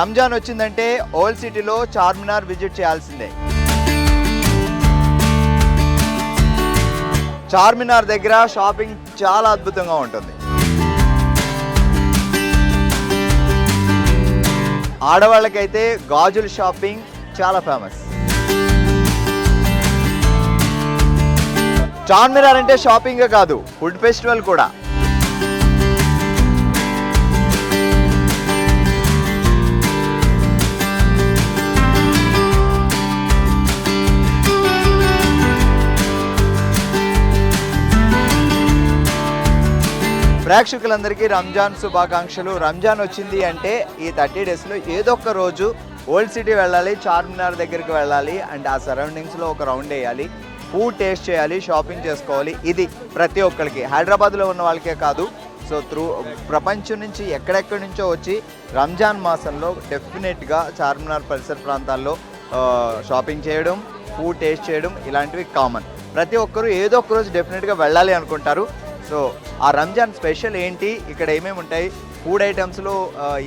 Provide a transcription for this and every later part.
రంజాన్ వచ్చిందంటే ఓల్డ్ సిటీలో చార్మినార్ విజిట్ చేయాల్సిందే. చార్మినార్ దగ్గర షాపింగ్ చాలా అద్భుతంగా ఉంటుంది. ఆడవాళ్ళకైతే గాజుల షాపింగ్ చాలా ఫేమస్. చార్మినార్ అంటే షాపింగే కాదు ఫుడ్ ఫెస్టివల్ కూడా. ప్రేక్షకులందరికీ రంజాన్ శుభాకాంక్షలు. రంజాన్ వచ్చింది అంటే ఈ థర్టీ డేస్లో ఏదో ఒక రోజు ఓల్డ్ సిటీ వెళ్ళాలి చార్మినార్ దగ్గరికి వెళ్ళాలి అండ్ ఆ సరౌండింగ్స్లో ఒక రౌండ్ వేయాలి ఫుడ్ టేస్ట్ చేయాలి షాపింగ్ చేసుకోవాలి. ఇది ప్రతి ఒక్కరికి. హైదరాబాద్లో ఉన్న వాళ్ళకే కాదు. సో త్రూ ప్రపంచం నుంచి ఎక్కడెక్కడి నుంచో వచ్చి రంజాన్ మాసంలో డెఫినెట్గా చార్మినార్ పరిసర ప్రాంతాల్లో షాపింగ్ చేయడం ఫుడ్ టేస్ట్ చేయడం ఇలాంటివి కామన్. ప్రతి ఒక్కరూ ఏదో ఒక రోజు డెఫినెట్గా వెళ్ళాలి అనుకుంటారు. సో ఆ రంజాన్ స్పెషల్ ఏంటి? ఇక్కడ ఏమేమి ఉంటాయి? ఫుడ్ ఐటమ్స్లో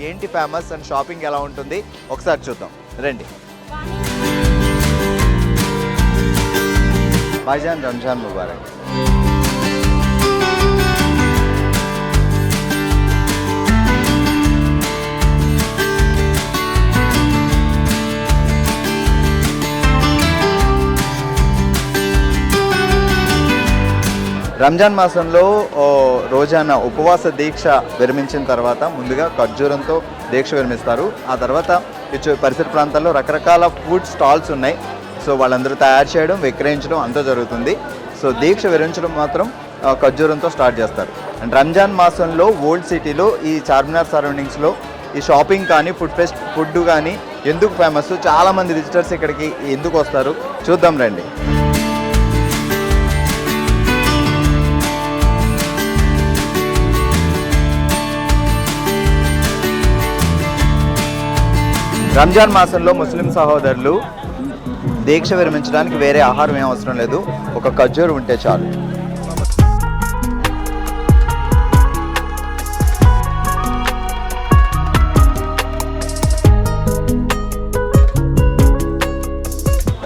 ఏంటి ఫేమస్ అండ్ షాపింగ్ ఎలా ఉంటుంది? ఒకసారి చూద్దాం. రండి. భాయిజాన్ రంజాన్ ముబారక్. రంజాన్ మాసంలో రోజాన ఉపవాస దీక్ష విరమించిన తర్వాత ముందుగా ఖర్జూరంతో దీక్ష విరమిస్తారు. ఆ తర్వాత పరిసర ప్రాంతాల్లో రకరకాల ఫుడ్ స్టాల్స్ ఉన్నాయి. సో వాళ్ళందరూ తయారు చేయడం విక్రయించడం అంతా జరుగుతుంది. సో దీక్ష విరమించడం మాత్రం ఖర్జూరంతో స్టార్ట్ చేస్తారు. అండ్ రంజాన్ మాసంలో ఓల్డ్ సిటీలో ఈ చార్మినార్ సరౌండింగ్స్లో ఈ షాపింగ్ కానీ ఫుడ్ ఫెస్ట్ ఫుడ్ కానీ ఎందుకు ఫేమస్? చాలామంది విజిటర్స్ ఇక్కడికి ఎందుకు వస్తారు? చూద్దాం రండి. రంజాన్ మాసంలో ముస్లిం సహోదరులు దీక్ష విరమించడానికి వేరే ఆహారం ఏం అవసరం లేదు. ఒక ఖర్జూరు ఉంటే చాలు.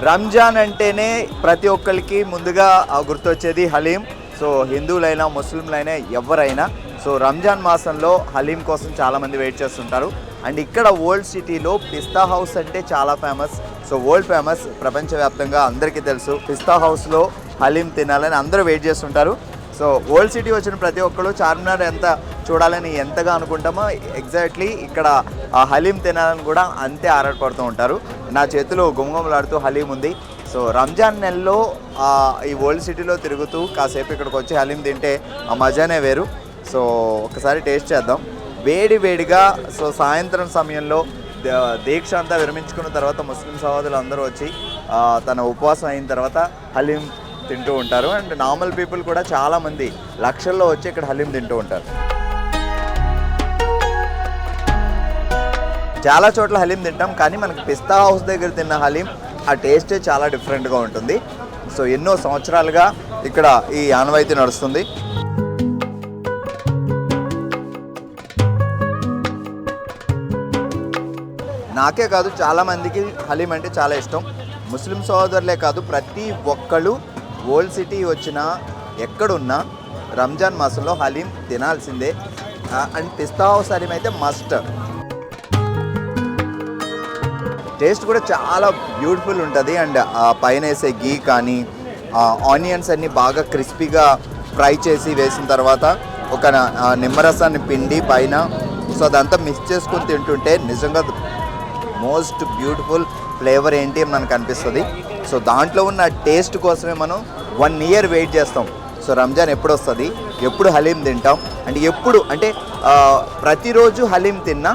రంజాన్ అంటేనే ప్రతి ఒక్కరికి ముందుగా ఆ, గుర్తొచ్చేది హలీం. సో హిందువులైనా ముస్లింలైనా ఎవరైనా సో రంజాన్ మాసంలో హలీం కోసం చాలామంది వెయిట్ చేస్తుంటారు. అండ్ ఇక్కడ ఓల్డ్ సిటీలో పిస్తా హౌస్ అంటే చాలా ఫేమస్. సో వరల్డ్ ఫేమస్ ప్రపంచవ్యాప్తంగా అందరికీ తెలుసు. పిస్తా హౌస్లో హలీం తినాలని అందరూ వెయిట్ చేస్తుంటారు. సో ఓల్డ్ సిటీ వచ్చిన ప్రతి ఒక్కరు చార్మినార్ ఎంత చూడాలని ఎంతగా అనుకుంటామో ఎగ్జాక్ట్లీ ఇక్కడ ఆ హలీం తినాలని కూడా అంతే ఆరాటపడుతూ ఉంటారు. నా చేతిలో గుమగుమలాడుతూ హలీం ఉంది. సో రంజాన్ నెలలో ఈ ఓల్డ్ సిటీలో తిరుగుతూ కాసేపు ఇక్కడికి వచ్చి హలీం తింటే ఆ మజానే వేరు. సో ఒకసారి టేస్ట్ చేద్దాం. వేడి వేడిగా సో సాయంత్రం సమయంలో దీక్ష అంతా విరమించుకున్న తర్వాత ముస్లిం సహోదరులు అందరూ వచ్చి తన ఉపవాసం అయిన తర్వాత హలీం తింటూ ఉంటారు. అండ్ నార్మల్ పీపుల్ కూడా చాలామంది లక్షల్లో వచ్చి ఇక్కడ హలీం తింటూ ఉంటారు. చాలా చోట్ల హలీం తింటాం కానీ మనకి పిస్తా హౌస్ దగ్గర తిన్న హలీం ఆ టేస్టే చాలా డిఫరెంట్గా ఉంటుంది. సో ఎన్నో సంవత్సరాలుగా ఇక్కడ ఈ ఆనవాయితీ నడుస్తుంది. నాకే కాదు చాలామందికి హలీం అంటే చాలా ఇష్టం. ముస్లిం సోదరులే కాదు ప్రతి ఒక్కళ్ళు ఓల్డ్ సిటీ వచ్చినా ఎక్కడున్నా రంజాన్ మాసంలో హలీం తినాల్సిందే. అండ్ పిస్తా హౌస్ హలీం అయితే మస్ట్. టేస్ట్ కూడా చాలా బ్యూటిఫుల్ ఉంటుంది. అండ్ ఆ పైన వేసే గీ కానీ ఆనియన్స్ అన్నీ బాగా క్రిస్పీగా ఫ్రై చేసి వేసిన తర్వాత ఒక నిమ్మరసాన్ని పిండి పైన సో అదంతా మిక్స్ చేసుకొని తింటుంటే నిజంగా మోస్ట్ బ్యూటిఫుల్ ఫ్లేవర్ ఏంటి అని మనకు అనిపిస్తుంది. సో దాంట్లో ఉన్న టేస్ట్ కోసమే మనం వన్ ఇయర్ వెయిట్ చేస్తాం. సో రంజాన్ ఎప్పుడు వస్తుంది? ఎప్పుడు హలీం తింటాం? అండ్ ఎప్పుడు అంటే ప్రతిరోజు హలీం తిన్నా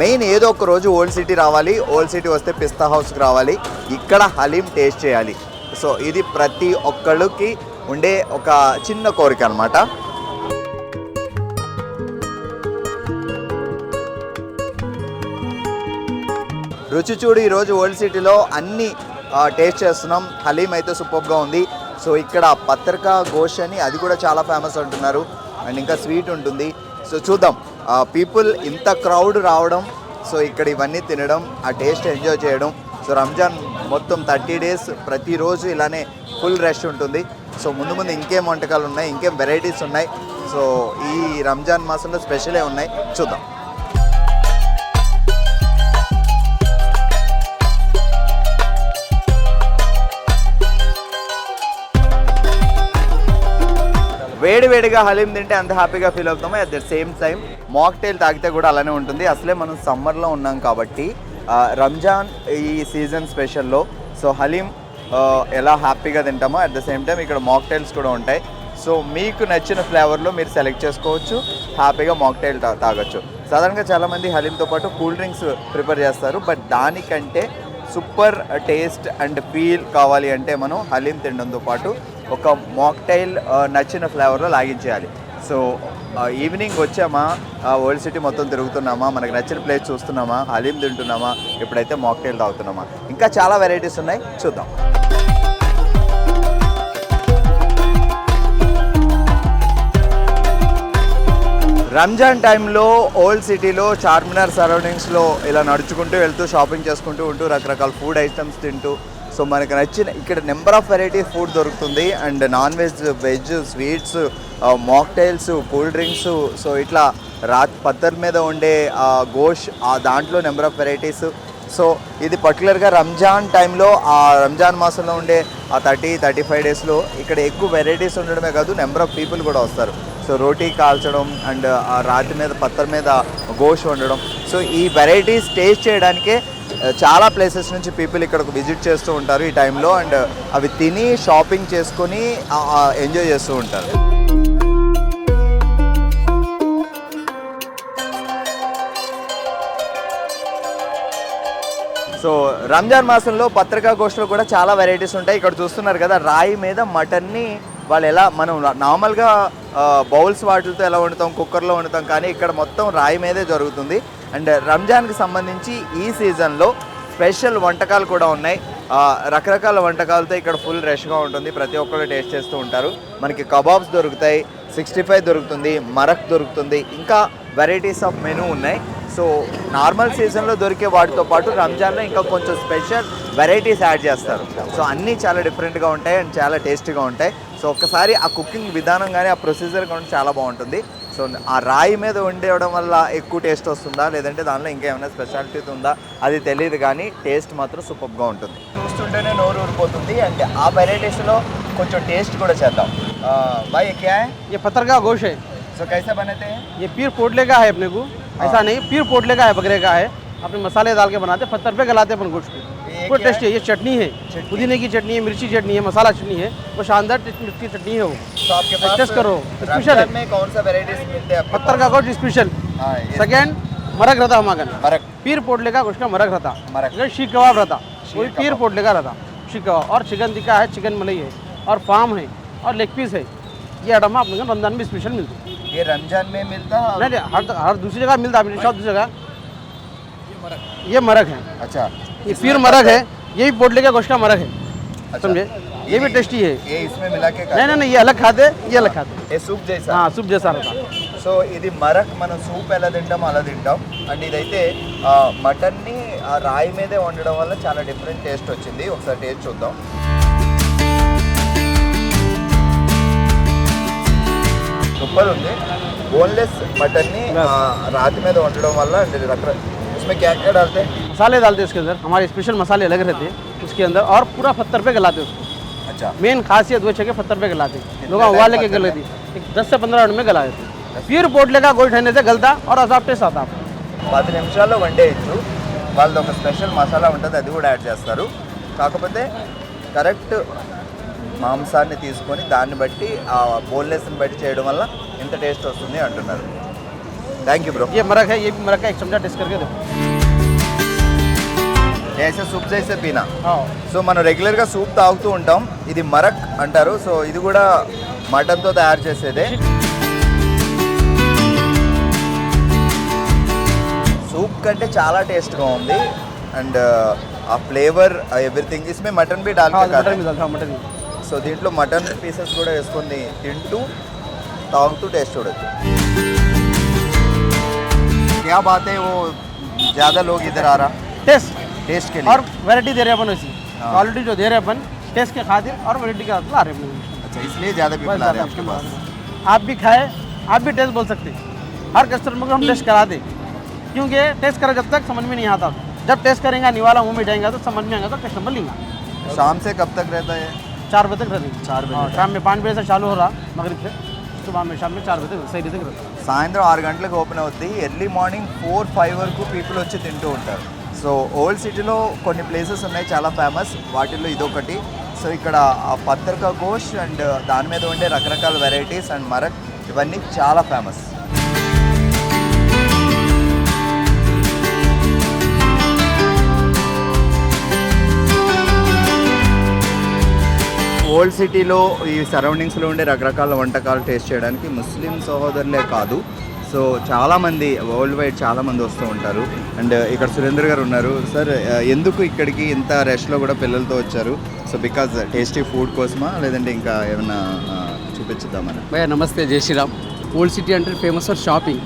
మెయిన్ ఏదో ఒక రోజు ఓల్డ్ సిటీ రావాలి ఓల్డ్ సిటీ వస్తే పిస్తా హౌస్కి రావాలి ఇక్కడ హలీం టేస్ట్ చేయాలి. సో ఇది ప్రతి ఒక్కళ్ళకి ఉండే ఒక చిన్న కోరిక అనమాట రుచి చూడు ఈరోజు ఓల్డ్ సిటీలో అన్ని టేస్ట్ చేస్తున్నాం. హలీం అయితే సూపర్గా ఉంది. సో ఇక్కడ పత్రికా ఘోష్ అని అది కూడా చాలా ఫేమస్ అంటున్నారు. అండ్ ఇంకా స్వీట్ ఉంటుంది. సో చూద్దాం. పీపుల్ ఇంత క్రౌడ్ రావడం సో ఇక్కడ ఇవన్నీ తినడం ఆ టేస్ట్ ఎంజాయ్ చేయడం. సో రంజాన్ మొత్తం థర్టీ డేస్ ప్రతిరోజు ఇలానే ఫుల్ రష్ ఉంటుంది. సో ముందు ముందు ఇంకేం వంటకాలు ఉన్నాయి ఇంకేం వెరైటీస్ ఉన్నాయి. సో ఈ రంజాన్ మాసంలో స్పెషలే ఉన్నాయి. చూద్దాం. వేడివేడిగా హలీం తింటే అంత హ్యాపీగా ఫీల్ అవుతామో at the same time mocktail తాగితే కూడా అలానే ఉంటుంది. అసలే మనం సమ్మర్లో ఉన్నాం కాబట్టి రంజాన్ ఈ సీజన్ స్పెషల్లో సో హలీం ఎలా హ్యాపీగా తింటామో అట్ ద సేమ్ టైం ఇక్కడ మాక్టైల్స్ కూడా ఉంటాయి. సో మీకు నచ్చిన ఫ్లేవర్లో మీరు సెలెక్ట్ చేసుకోవచ్చు హ్యాపీగా మాక్టైల్ తాగొచ్చు. సాధారణంగా చాలామంది హలీంతో పాటు కూల్ డ్రింక్స్ ప్రిపేర్ చేస్తారు బట్ దానికంటే సూపర్ టేస్ట్ అండ్ ఫీల్ కావాలి అంటే మనం హలీం తినడంతో పాటు ఒక మాక్టైల్ నచ్చిన ఫ్లేవర్లో లాగించేయాలి. సో ఈవినింగ్ వచ్చామా? ఓల్డ్ సిటీ మొత్తం తిరుగుతున్నామా? మనకు నచ్చిన ప్లేస్ చూస్తున్నామా? హలీం తింటున్నామా? ఇప్పుడైతే మాక్టైల్ తాగుతున్నామా? ఇంకా చాలా వెరైటీస్ ఉన్నాయి. చూద్దాం. రంజాన్ టైంలో ఓల్డ్ సిటీలో చార్మినార్ సరౌండింగ్స్లో ఇలా నడుచుకుంటూ వెళ్తూ షాపింగ్ చేసుకుంటూ ఉంటూ రకరకాల ఫుడ్ ఐటమ్స్ తింటూ సో మనకు నచ్చిన ఇక్కడ నెంబర్ ఆఫ్ వెరైటీ ఫుడ్ దొరుకుతుంది and non veg veg sweets mocktails cool drinks so ఇట్లా రా పత్తర్ మీద ఉండే ఆ గోష్ ఆ దాంట్లో నెంబర్ ఆఫ్ వెరైటీస్. సో ఇది పర్టికులర్గా రంజాన్ టైంలో ఆ రంజాన్ మాసంలో ఉండే ఆ థర్టీ థర్టీ ఫైవ్ డేస్లో ఇక్కడ ఎక్కువ వెరైటీస్ ఉండడమే కాదు నెంబర్ ఆఫ్ పీపుల్ కూడా వస్తారు. సో రోటీ కాల్చడం అండ్ ఆ రాతి మీద పత్తర్ మీద గోష్ వండడం. సో ఈ వెరైటీస్ టేస్ట్ చేయడానికే Uh, చాలా ప్లేసెస్ నుంచి పీపుల్ ఇక్కడకు విజిట్ చేస్తూ ఉంటారు ఈ టైంలో అండ్ uh, అవి తిని షాపింగ్ చేసుకొని uh, ఎంజాయ్ చేస్తూ ఉంటారు. సో రంజాన్ మాసంలో పత్రికా గోష్ఠులు కూడా చాలా వెరైటీస్ ఉంటాయి. ఇక్కడ చూస్తున్నారు కదా రాయి మీద మటన్ని వాళ్ళు ఎలా మనం నార్మల్గా బౌల్స్ వాటిలతో ఎలా వండుతాం కుక్కర్లో వండుతాం కానీ ఇక్కడ మొత్తం రాయి మీదే జరుగుతుంది. అండ్ రంజాన్కి సంబంధించి ఈ సీజన్లో స్పెషల్ వంటకాలు కూడా ఉన్నాయి. రకరకాల వంటకాలతో ఇక్కడ ఫుల్ రష్గా ఉంటుంది. ప్రతి ఒక్కరు టేస్ట్ చేస్తూ ఉంటారు. మనకి కబాబ్స్ దొరుకుతాయి సిక్స్టీ ఫైవ్ దొరుకుతుంది మరక్ దొరుకుతుంది. ఇంకా వెరైటీస్ ఆఫ్ మెనూ ఉన్నాయి. సో నార్మల్ సీజన్లో దొరికే వాటితో పాటు రంజాన్లో ఇంకా కొంచెం స్పెషల్ వెరైటీస్ యాడ్ చేస్తారు. సో అన్నీ చాలా డిఫరెంట్గా ఉంటాయి అండ్ చాలా టేస్టీగా ఉంటాయి. సో ఒక్కసారి ఆ కుకింగ్ విధానం కానీ ఆ ప్రొసీజర్ కానీ చాలా బాగుంటుంది. సో ఆ రాయి మీద వండేయడం వల్ల ఎక్కువ టేస్ట్ వస్తుందా లేదంటే దానిలో ఇంకేమైనా స్పెషాలిటీ ఉందా అది తెలియదు కానీ టేస్ట్ మాత్రం సూపర్గా ఉంటుంది చూస్తుంటేనే నోరు ఊరిపోతుంది అండ్ ఆ వెరైటీస్లో కొంచెం టేస్ట్ కూడా చేద్దాం బాయ్ క్యా ये पत्थर का गोश है సో కైసా బనతే ये पीर पोटले का है अपने को ऐसा नहीं पीर पोटले का है बकरे का है अपने मसाले डाल के बनाते हैं पत्थर पे गलाते हैं अपन गोश्त को क्या? टेस्ट है ये चटनी है। पुदीने की चटनी है मिर्ची चटनी है मसाला चटनी है वो शानदार मिर्ची चटनी है वो। तो आपके पास टेस्ट करो स्पेशल है। में कौन सा वेराइटीज मिलते हैं पत्थर का गोश्त स्पेशल? हाँ, सेकेंड मरक रहता हमारा मरक पीर पोटले का गोश्त का मरक रहता मरक। शीख कबाब रहता वही पीर पोटले का रहता शीख कबाब। और चिकन टिक्का है चिकन मलाई है और फार्म है और लेग पीस है। ये आइटम को रमज़ान में स्पेशल मिलती है। ये रमज़ान में मिलता है नहीं नहीं हर हर दूसरी जगह मिलता है मेरी शॉप दूसरी जगह। ये मरक है अच्छा ये पीर मरक है ये भी पोटले का गोश्त का मरक है अच्छा। समझे ये भी टेस्टी है ये इसमें मिला के नहीं नहीं नहीं ये अलग खाते ये अलग खाते ये సూప్ చేసా हाँ सूप जैसा रहता సో ఇది మరక్ మనం సూప్ ఎలా తింటాం అలా తింటాం అండ్ ఇదైతే ఆ, మటన్ని ఆ రాయి మీదే వండడం వల్ల చాలా డిఫరెంట్ టేస్ట్ వచ్చింది ఒకసారి టేస్ట్ చూద్దాం సూపర్ ఉంది బోన్లెస్ మటన్ని ఆ, రాతి మీద వండడం వల్ల అంటే రకరకాల उसमें क्या क्या डालते हैं मसाले डालते हैं इसके अंदर हमारे स्पेशल मसाले अलग रहते हैं उसके अंदर और पूरा पत्थर पे गलाते हैं उसको अच्छा मेन खासियत वो है कि पत्थर पे गलाते हैं कितने लोग टाइम उबाल लेके पत्थर गल में? दी एक दस से पंद्रह मिनट में गला देते हैं प्योर पोटले का गोश्त रहने से गलता और अजाब टेस्ट आता है పది నిమిషాల్లో వండేయచ్చు వాళ్ళది ఒక స్పెషల్ మసాలా ఉంటుంది అది కూడా యాడ్ చేస్తారు కాకపోతే కరెక్ట్ మాంసాన్ని తీసుకొని దాన్ని బట్టి ఆ బోన్లెస్ని బట్టి చేయడం వల్ల ఇంత టేస్ట్ వస్తుంది అంటున్నారు థ్యాంక్ యూ బ్రో ये मरक है ये भी मरक का एक चमचा टेस्ट करके देखो చేసే సూప్ చేసే పీనా हाँ సో మనం రెగ్యులర్గా సూప్ తాగుతూ ఉంటాం ఇది మరక్ అంటారు సో ఇది కూడా మటన్తో తయారు చేసేదే సూప్ కంటే చాలా టేస్ట్గా ఉంది అండ్ ఆ ఫ్లేవర్ ఎవ్రీథింగ్ ఇస్మే మటన్ బి డాల్ हाँ के मटन खाते भी डालता हूँ मटन भी సో దీంట్లో మటన్ పీసెస్ కూడా వేసుకొని తింటూ తాగుతూ టేస్ట్ చూడొచ్చు क्या बात है वो ज़्यादा लोग इधर आ रहा। टेस्ट। टेस्ट के लिए। और वैरायटी दे रहे अपन वैसी। हाँ। क्वालिटी जो दे रहे अपन टेस्ट के खातिर और वैरायटी के साथ ला रहे हैं अच्छा इसलिए ज़्यादा पीपल आ रहे हैं आपके पास। आप भी खाए आप भी टेस्ट बोल सकते हैं। हर कस्टमर को हम टेस्ट करा दें। क्योंकि टेस्ट करा जब तक समझ में नहीं आता। जब टेस्ट करेंगे निवाला मुँह में जाएगा तो समझ में आएगा तो कस्टमर लेंगे। शाम से कब तक रहता है? चार बजे तक रहते चार बजे हाँ, शाम में पाँच बजे से चालू हो रहा मगरिब से। ఫస్ట్ మా సైడ్ దగ్గర సాయంత్రం ఆరు గంటలకు ఓపెన్ అవుద్ది. ఎర్లీ మార్నింగ్ ఫోర్ ఫైవ్ వరకు పీపుల్ వచ్చి తింటూ ఉంటారు. సో ఓల్డ్ సిటీలో కొన్ని ప్లేసెస్ ఉన్నాయి చాలా ఫేమస్ వాటిల్లో ఇదొకటి. సో ఇక్కడ ఆ పత్రిక గోష్ అండ్ దాని మీద ఉండే రకరకాల వెరైటీస్ అండ్ మరక్ ఇవన్నీ చాలా ఫేమస్ ఓల్డ్ సిటీలో ఈ సరౌండింగ్స్లో ఉండే రకరకాల వంటకాలు టేస్ట్ చేయడానికి ముస్లిం సహోదరులే కాదు. సో చాలామంది వరల్డ్ వైడ్ చాలామంది వస్తూ ఉంటారు. అండ్ ఇక్కడ సురేందర్ గారు ఉన్నారు. సార్ ఎందుకు ఇక్కడికి ఇంత రష్లో కూడా పిల్లలతో వచ్చారు? సో బికాజ్ టేస్టీ ఫుడ్ కోసమా? లేదంటే ఇంకా ఏమైనా చూపించుద్దామని భయ్య నమస్తే. జై శ్రీరామ్. ఓల్డ్ సిటీ అంటే famous for shopping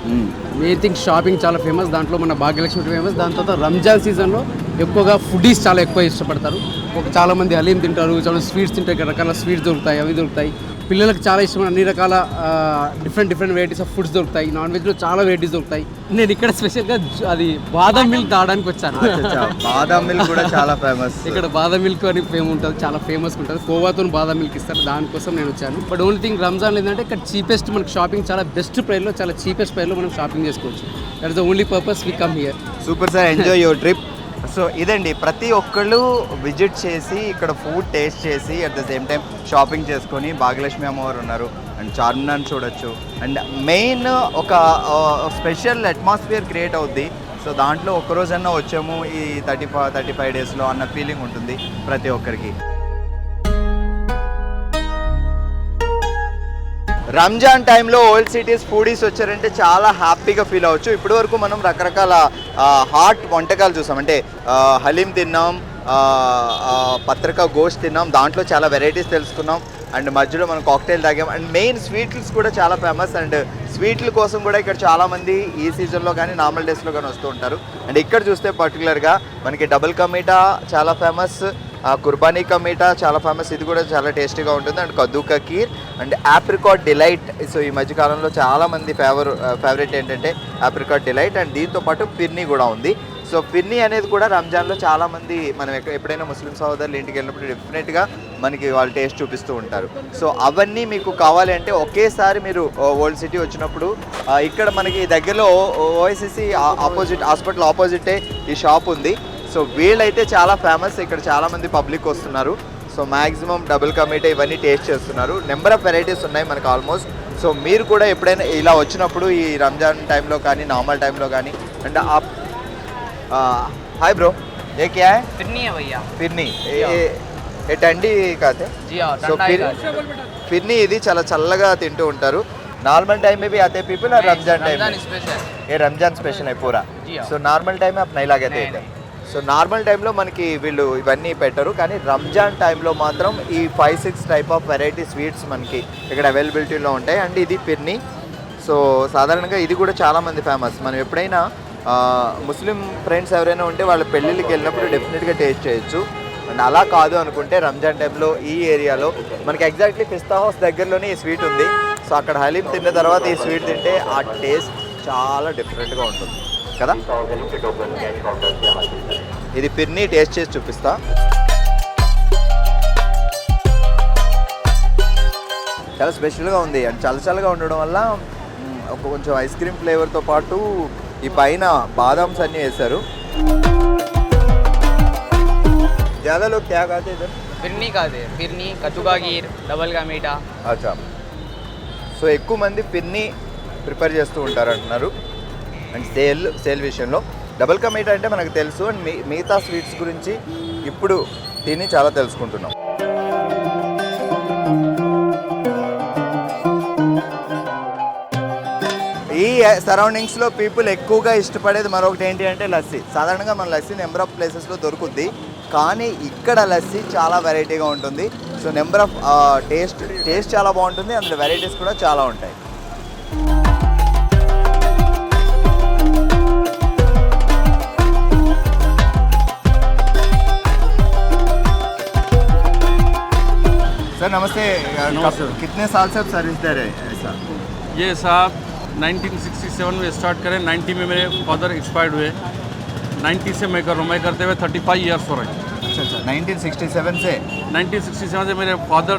main thing shopping చాలా ఫేమస్ దాంట్లో మన భాగ్యలక్ష్మి ఫేమస్ దాని తర్వాత రంజాన్ సీజన్లో ఎక్కువగా ఫుడీస్ చాలా ఎక్కువ ఇష్టపడతారు. ఒక చాలా మంది హలీం తింటారు చాలా స్వీట్స్ తింటారు ఇక్కడ రకాల స్వీట్స్ దొరుకుతాయి అవి దొరుకుతాయి. పిల్లలకు చాలా ఇష్టమైన అన్ని రకాల different different varieties of foods దొరుకుతాయి. నాన్ వెజ్లో చాలా వెరైటీస్ దొరుకుతాయి. నేను ఇక్కడ స్పెషల్గా అది బాదం మిల్క్ తాగడానికి వచ్చాను. బాదాం మిల్క్ కూడా చాలా ఫేమస్ ఇక్కడ బాదం మిల్క్ అని ఫేమ్ ఉంటుంది చాలా ఫేమస్ ఉంటుంది. కోవాతో బాదం మిల్క్ ఇస్తారు దానికోసం నేను వచ్చాను. బట్ ఓన్లీ థింగ్ రంజాన్ ఏంటంటే ఇక్కడ చీపెస్ట్ మనకి షాపింగ్ చాలా బెస్ట్ ప్రైస్లో చాలా చీపెస్ట్ ప్రైస్లో మనం షాపింగ్ చేసుకోవచ్చు. That is the only purpose we come here super sir enjoy your trip so ఇదండి ప్రతి ఒక్కళ్ళు విజిట్ చేసి ఇక్కడ ఫుడ్ టేస్ట్ చేసి at the same time shopping చేసుకొని భాగ్యలక్ష్మి అమ్మవారు ఉన్నారు. అండ్ చార్మినార్ చూడొచ్చు. అండ్ మెయిన్ ఒక స్పెషల్ అట్మాస్ఫియర్ క్రియేట్ అవుద్ది. సో దాంట్లో ఒక్కరోజన్నా వచ్చాము ఈ థర్టీ ఫైవ్ థర్టీ ఫైవ్ డేస్లో అన్న ఫీలింగ్ ఉంటుంది ప్రతి ఒక్కరికి. రంజాన్ టైంలో ఓల్డ్ సిటీస్ ఫుడీస్ వచ్చారంటే చాలా హ్యాపీగా ఫీల్ అవ్వచ్చు. ఇప్పటి వరకు మనం రకరకాల హాట్ వంటకాలు చూసాం. అంటే హలీం తిన్నాం పత్రిక గోష్ తిన్నాం. దాంట్లో చాలా వెరైటీస్ తెలుసుకున్నాం. అండ్ మధ్యలో మనం కాక్టైల్ తాగాం. అండ్ మెయిన్ స్వీట్స్ కూడా చాలా ఫేమస్. అండ్ స్వీట్ల కోసం కూడా ఇక్కడ చాలామంది ఈ సీజన్లో కానీ నార్మల్ డేస్లో కానీ వస్తూ ఉంటారు. అండ్ ఇక్కడ చూస్తే పర్టికులర్గా మనకి డబుల్ కమీటా చాలా ఫేమస్. కుర్బానీ కా మీఠా చాలా ఫేమస్ ఇది కూడా చాలా టేస్టీగా ఉంటుంది అండ్ కద్దు కా కీర్ అండ్ ఆప్రికాట్ డిలైట్ సో ఈ మధ్యకాలంలో చాలామంది చాలా మంది ఫేవర్ ఫేవరెట్ ఏంటంటే ఆప్రికాట్ డిలైట్ అండ్ దీంతో పాటు పిర్ని కూడా ఉంది సో పిర్ని అనేది కూడా రంజాన్లో చాలామంది మనం ఎప్పుడైనా ముస్లిం సహోదరులు ఇంటికి వెళ్ళినప్పుడు డెఫినెట్గా మనకి వాళ్ళు టేస్ట్ చూపిస్తూ ఉంటారు సో అవన్నీ మీకు కావాలి అంటే ఒకేసారి మీరు ఓల్డ్ సిటీ వచ్చినప్పుడు ఇక్కడ మనకి దగ్గరలో ఓఎస్ఎస్సి ఆపోజిట్ హాస్పిటల్ ఆపోజిటే ఈ షాప్ ఉంది సో వీళ్ళైతే చాలా ఫేమస్ ఇక్కడ చాలా మంది పబ్లిక్ వస్తున్నారు సో మ్యాక్సిమం డబుల్ కమీటా ఇవన్నీ టేస్ట్ చేస్తున్నారు నెంబర్ ఆఫ్ వెరైటీస్ ఉన్నాయి మనకు ఆల్మోస్ట్ సో మీరు కూడా ఎప్పుడైనా ఇలా వచ్చినప్పుడు ఈ రంజాన్ టైంలో కానీ నార్మల్ టైంలో కానీ అండ్ హాయ్ బ్రో ఏ క్యా హై फिरनी है भैया ఫిర్ని ఏ టండి కాతే जी हाँ సో ठंडा फिर है ఫిర్ని ఇది చాలా చల్లగా తింటూ ఉంటారు నార్మల్ टाइम में भी आते पीपल और रमजान टाइम रमजान में स्पेशल ये रमजान स्पेशल है पूरा जी हाँ। సో నార్మల్ టైం అప్ నైలాగైతే नहीं, సో నార్మల్ టైంలో మనకి వీళ్ళు ఇవన్నీ పెట్టరు కానీ రంజాన్ టైంలో మాత్రం ఈ five six type of variety sweets మనకి ఇక్కడ అవైలబిలిటీలో ఉంటాయి. అండ్ ఇది పిర్ని. సో సాధారణంగా ఇది కూడా చాలామంది ఫేమస్ మనం ఎప్పుడైనా ముస్లిం ఫ్రెండ్స్ ఎవరైనా ఉంటే వాళ్ళ పెళ్ళిళ్ళకి వెళ్ళినప్పుడు డెఫినెట్గా టేస్ట్ చేయొచ్చు. అండ్ అలా కాదు అనుకుంటే రంజాన్ టైంలో ఈ ఏరియాలో మనకి ఎగ్జాక్ట్లీ పిస్తా హౌస్ దగ్గరలోనే ఈ స్వీట్ ఉంది. సో అక్కడ హలీం తిన్న తర్వాత ఈ స్వీట్ తింటే ఆ టేస్ట్ చాలా డిఫరెంట్గా ఉంటుంది. కదా ఇది పిన్ని టేస్ట్ చేసి చూపిస్తా చాలా స్పెషల్గా ఉంది అండ్ చల్లచల్లగా ఉండడం వల్ల మ్, ఒక కొంచెం ఐస్ క్రీమ్ ఫ్లేవర్తో పాటు ఈ పైన బాదామ్స్ అన్నీ వేశారు ज़्यादा लोग क्या खाते इधर फिरनी का दे फिरनी कद्दू का खीर डबल का मीठा అచ్చా సో ఎక్కువ మంది పిన్ని ప్రిపేర్ చేస్తూ ఉంటారు అంటున్నారు అండ్ సేల్ సేల్ విషయంలో. డబుల్ కా మీఠా అంటే మనకు తెలుసు అండ్ మీ మిగతా స్వీట్స్ గురించి ఇప్పుడు తిని చాలా తెలుసుకుంటున్నాం. ఈ సరౌండింగ్స్లో పీపుల్ ఎక్కువగా ఇష్టపడేది మరొకటి ఏంటి అంటే లస్సీ. సాధారణంగా మన లస్సీ నెంబర్ ఆఫ్ ప్లేసెస్లో దొరుకుద్ది. కానీ ఇక్కడ లస్సీ చాలా వెరైటీగా ఉంటుంది. So number of taste taste చాలా బాగుంటుంది. అందులో వెరైటీస్ కూడా చాలా ఉంటాయి. सर नमस्ते। नमस्ते। कब- कितने साल से आप सर्विस दे रहे हैं ऐसा? ये साहब 1967 में स्टार्ट करें 90 में मेरे फादर एक्सपायर्ड हुए। 90 से मैं कर रहा हूँ मैं करते हुए 35 इयर्स हो रहे हैं। अच्छा अच्छा 1967 से? 1967 से मेरे फादर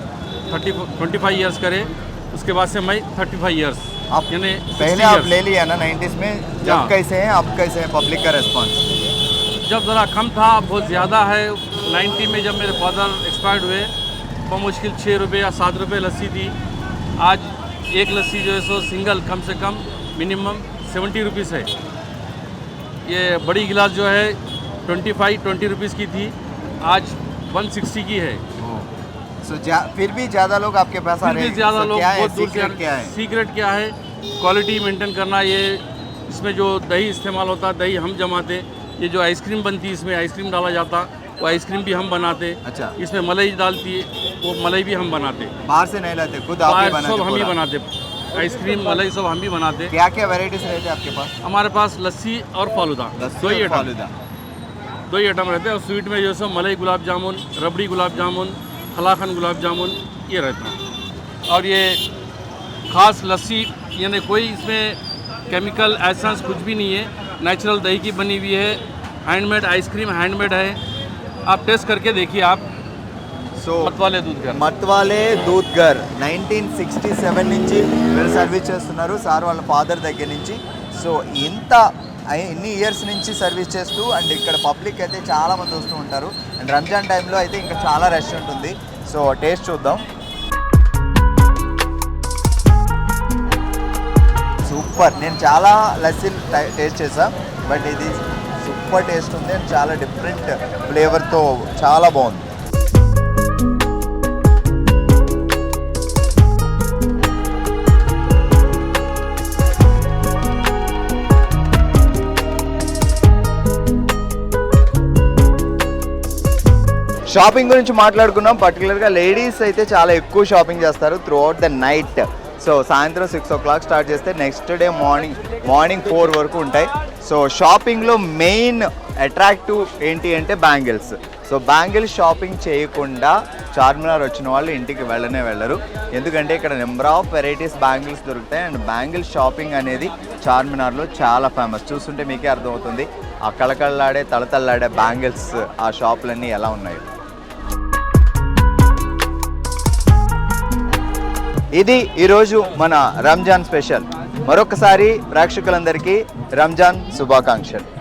30 25 इयर्स करे उसके बाद से मैं 35 इयर्स आप यानी पहले आप years। ले लिया ना 90s में? जब हाँ। कैसे हैं? आप कैसे हैं? पब्लिक का रेस्पॉन्स जब ज़रा कम था अब बहुत ज़्यादा है। 90 में जब मेरे फादर एक्सपायर्ड हुए मुश्किल छः रुपये या सात रुपये लस्सी थी। आज एक लस्सी जो है सो सिंगल कम से कम मिनिमम सेवेंटी रुपीज़ है। ये बड़ी गिलास जो है ट्वेंटी फाइव ट्वेंटी रुपीज़ की थी। आज वन सिक्सटी की है। सो फिर भी ज़्यादा लोग आपके पास आ रहे हैं। ज़्यादा So, लोग क्या बहुत दूर से सीक्रेट क्या है? सीक्रेट क्या है? क्वालिटी मेंटेन करना ये इसमें जो दही इस्तेमाल होता है दही हम जमाते ये जो आइसक्रीम बनती है इसमें आइसक्रीम डाला जाता। वो आइसक्रीम भी हम बनाते अच्छा। इसमें मलाई डालती है वो मलाई भी हम बनाते। बाहर से नहीं लाते खुद आप ही बाहर सब हम ही बनाते आइसक्रीम मलाई सब हम ही बनाते। क्या क्या वेराइटीज रहते हैं आपके पास? हमारे पास लस्सी और फालूदा दो ही फालूदा। दो ही आइटम रहते हैं और स्वीट में जो सो मलाई गुलाब जामुन रबड़ी गुलाब जामुन कलाखन गुलाब जामुन ये रहता है। और ये खास लस्सी यानी कोई इसमें केमिकल एसेंस कुछ भी नहीं है नेचुरल दही की बनी हुई है हैंडमेड आइसक्रीम हैंडमेड है आप टेस्ट करके देखिए आप సో मत वाले दूध का మత్వాలే దూద్ గర్ నైన్టీన్ సిక్స్టీ సెవెన్ నుంచి వీళ్ళు సర్వీస్ చేస్తున్నారు సార్ వాళ్ళ ఫాదర్ దగ్గర నుంచి సో ఇంత ఐ- ఇన్ని ఇయర్స్ నుంచి సర్వీస్ చేస్తూ అండ్ ఇక్కడ పబ్లిక్ అయితే చాలా మంది వస్తూ ఉంటారు అండ్ రంజాన్ టైంలో అయితే ఇంకా చాలా రష్ ఉంటుంది సో టేస్ట్ చూద్దాం సూపర్ నేను చాలా లస్సీ టేస్ట్ చేసా బట్ ఇది సూపర్ టేస్ట్ ఉంది అండ్ చాలా డిఫరెంట్ ఫ్లేవర్తో చాలా బాగుంది. షాపింగ్ గురించి మాట్లాడుకున్నాం. పర్టికులర్గా లేడీస్ అయితే చాలా ఎక్కువ షాపింగ్ చేస్తారు throughout the night so సాయంత్రం సిక్స్ ఓ క్లాక్ స్టార్ట్ చేస్తే next day morning morning four వరకు ఉంటాయి. సో షాపింగ్లో మెయిన్ అట్రాక్టివ్ ఏంటి అంటే బ్యాంగిల్స్. సో బ్యాంగిల్స్ షాపింగ్ చేయకుండా చార్మినార్ వచ్చిన వాళ్ళు ఇంటికి వెళ్ళనే వెళ్ళరు. ఎందుకంటే ఇక్కడ నెంబర్ ఆఫ్ వెరైటీస్ బ్యాంగిల్స్ దొరుకుతాయి. అండ్ బ్యాంగిల్స్ షాపింగ్ అనేది చార్మినార్లో చాలా ఫేమస్. చూస్తుంటే మీకే అర్థమవుతుంది. ఆ కళకళలాడే తళతళలాడే బ్యాంగిల్స్ ఆ షాపులన్నీ ఎలా ఉన్నాయి. ఇది ఈరోజు మన రంజాన్ స్పెషల్. మరొకసారి ప్రేక్షకులందరికీ రంజాన్ శుభాకాంక్షలు.